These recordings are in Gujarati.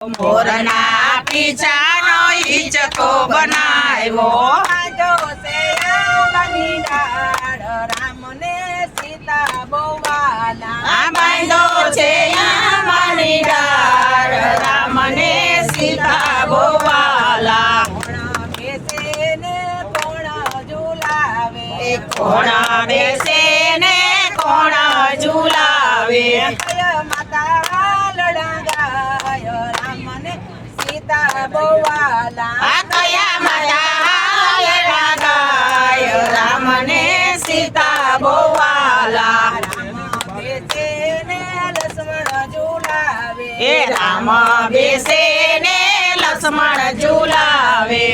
મોરના પીછાનો હિંચકો બનાવ્યો આજો ડાળ, રામને સીતા બહુ વાલા. બાંધો છે આંબાની ડાળ રામને સીતા બોવાલા કોણ બેસે ને કોણ ઝુલાવે. કોણ બેસે ને કોણ ઝુલાવે આ કયા માતા રાધાય રામને સીતા બોવાલા. રામ. એ રામ બેસે ને લક્ષ્મણ ઝુલાવે.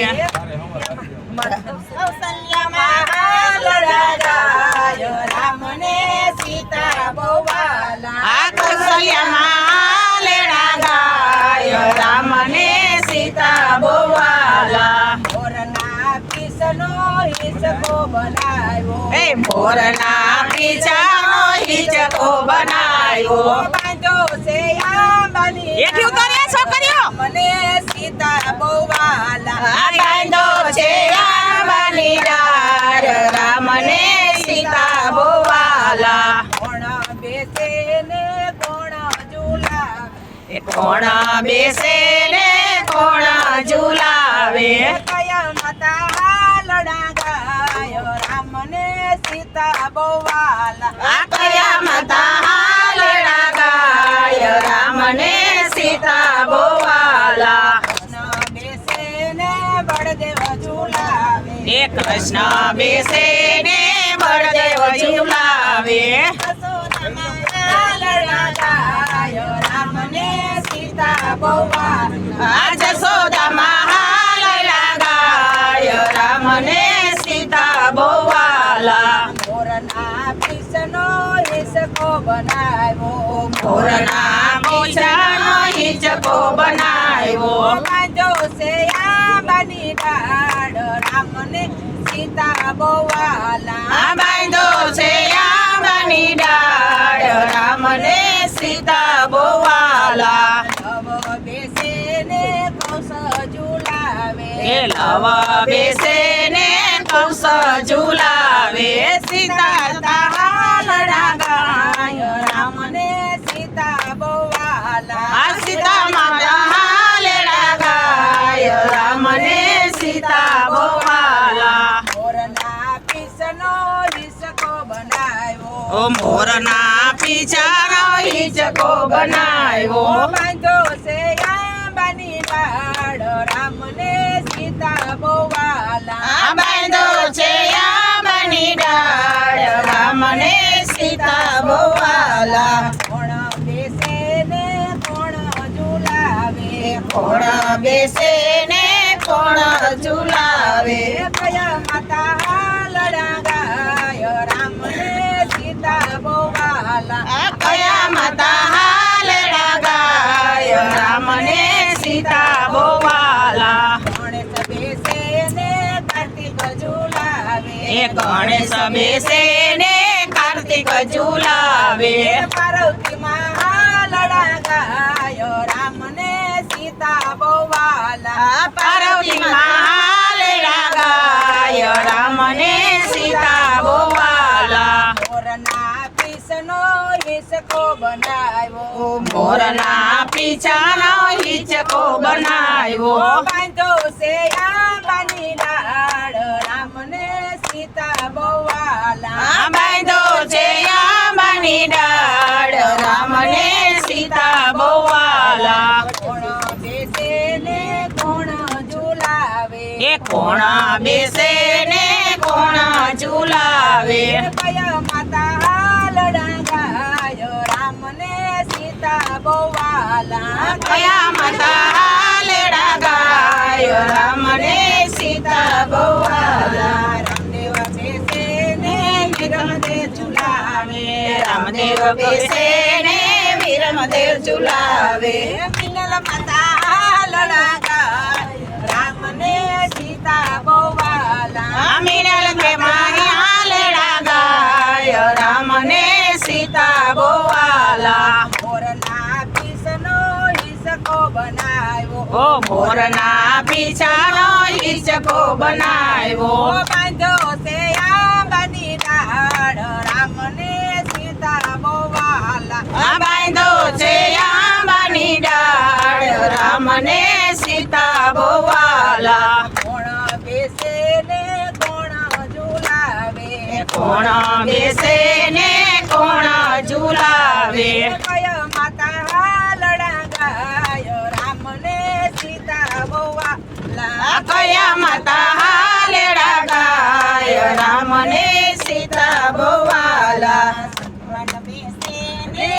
હિસકો બનાવ્યો. એ મોરના પીછાનો હિંચકો બનાવ્યો આંબાની એથી છોકરીઓ મને સીતા બહુ વાલા. છે આંબાની રામને સીતા બોવાલા કોણ બેસે ને કોણ ઝુલાવે. એ કોણ બેસે ને કોણ ઝુલાવે કયા માતા રામને સીતા બહુ વાલા. કયા માતા હાલડા ગાય રામને સીતા બોવાલા કૃષ્ણ બેસે ને બળદેવ ઝુલાવે. એ કૃષ્ણ બેસે ને બળદેવ ઝુલાવે યશોદામાં લડાગાય, કૃષ્ણનો હિસકો બનાવ્યો. મોરના મોજાનો હિંચકો બનાવ્યો બાંધો છે આંબાની ડાળ, રામને સીતા બહુ વાલા. આ બાંધો છે આંબાની ડાળ રામને સીતા બોવાલા લવ બેસે ને કૌશ ઝુલાવે. લવ બેસે ને કૌશ ઝુલાવે સીતા ઓ મોરના પીછાનો ઈચકો બનાવ્યો. બાંધો છે આંબાની પાડ રામને સીતા બોવાલા. બાંધો છે આંબાની ડાળ રામને સીતા બોવાલા. કોણ બેસે ને કોણ ઝુલાવે. કોણ બેસે ને કોણ ઝુલાવે? કયા માતા લડાગાય, કાર્તિક ઝુલાવે. એ ગણેશ બેસે ને કાર્તિક ઝુલાવે પાર્વતી માં પીસનો હિસકો બનાવ્યો. મોરના પીછાનો હિચકો બનાવ્યો. બાંધો છે આંબાની ડાળ, રામને સીતા બોવાલા બાંધો છે આંબાની ડાળ રામને સીતા બોવાલા કોણ બેસે ને કોણ ઝુલાવે. એ કોણ બેસે ને કોણ ઝુલાવે? કયા માતા લડાગાય, રામને સીતા બહુ વાલા. કયા માતા હાલેડા ગાય રામને સીતા બોવાલા રામદેવ બેસે ને વિરમદેવ ઝુલાવે. રામદેવ બેસે ને વીરમદેવ ઝુલાવે મિનલ માતા લડાગાય, બનાવ્યો. ઓ મોરના પીછાનો ઈચકો ઓ બનાવ્યો. બાંધો છે આંબાની ડાળ રામને સીતા બોવાલા બાંધો છે આંબાની ડાળ રામને સીતા બોવાલા કોણ બેસે ને કોણ ઝુલાવે? કોણ બેસે ને કોણ ઝુલાવે? Yeah.